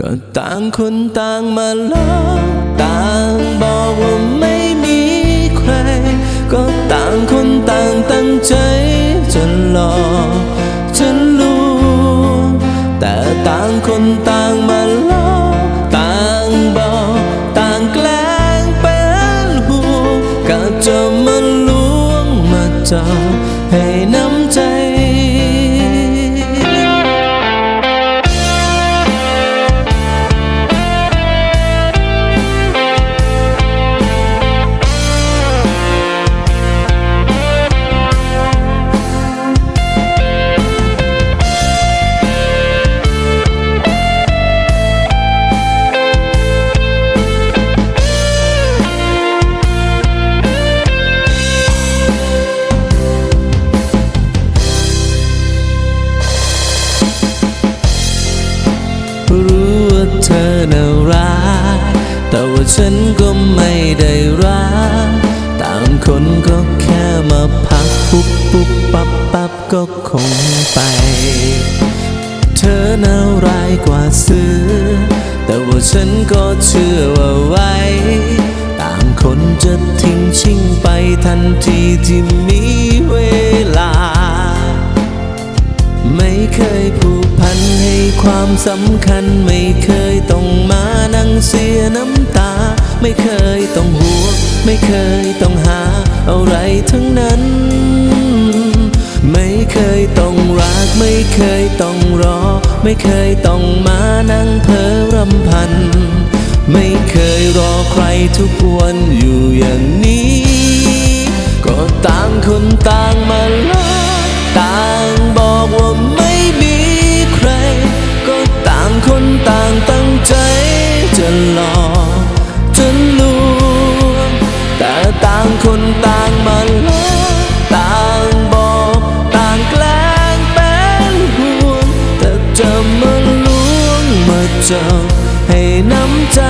ก็ต่างคนต่างมาลองต่างบอกว่าไม่มีใคร ก็ต่างคนต่างตั้งใจจะหลอกจะลวงแต่ต่างคนต่างมาลองต่างบอกต่างแกล้งเป็นห่วงก็จะมาลวงมาจา อน่ารักแต่ว่าฉันก็ไม่ได้รักต่างคนก็แค่มาพักปุ๊บปุ๊บปั๊บปั๊บก็คงไป เธอน่าร้ายกว่าเสือแต่ว่าฉันก็เชื่อว่าไว้ ต่างคนจะทิ้งชิ่งไปทันทีที่มี ความสำคัญไม่เคยต้องมานั่งเสียน้ำตา ไม่เคยต้องห่วงไม่เคยต้องหาอะไรทั้งนั้น ไม่เคยต้องรัก ไม่เคยต้องรอ ไม่เคยต้องมานั่งเพ้อรำพัน ไม่เคยรอใครทุกวันอยู่อย่างนี้ ก็ต่างคนต่างมาลาต่างบอกว่า จะมาลวงมาจับให้น้ำใจ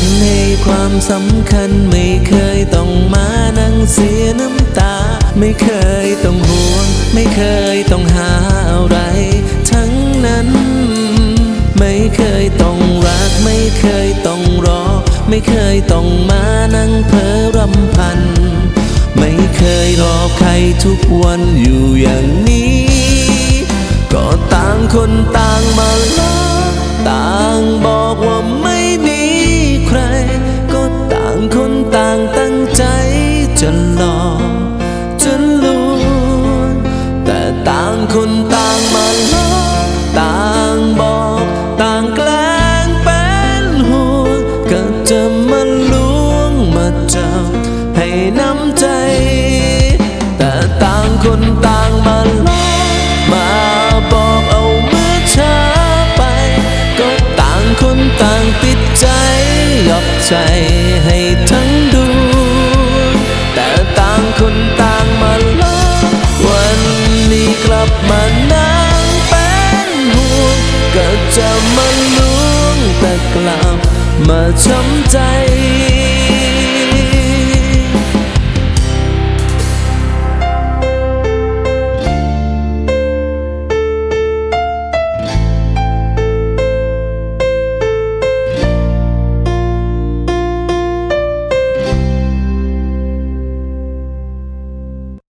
นให้ความสำคัญไม่เคยต้องมานั่งเสียน้ำตา ไม่เคยต้องห่วง ไม่เคยต้องหาอะไร ทั้งนั้น ไม่เคยต้องรัก ไม่เคยต้องรอ ไม่เคยต้องมานั่งเพ้อรำพัน ไม่เคยรอใครทุกวันอยู่อย่างนี้ ก็ต่างคนต่างมาลาต่างบอกว่าไม่ คนต่างมาลาต่างบอก ต่างแกล้งเป็นห่วงก็จะมาลวงมาจับให้น้ำใจ แต่ต่างคนต่างมาลามาบอกเอาเมื่อช้าไป ก็ต่างคนต่างติดใจยอกใจให้ทั้ง จะมาล้วงแต่กลับมาช้ำใจ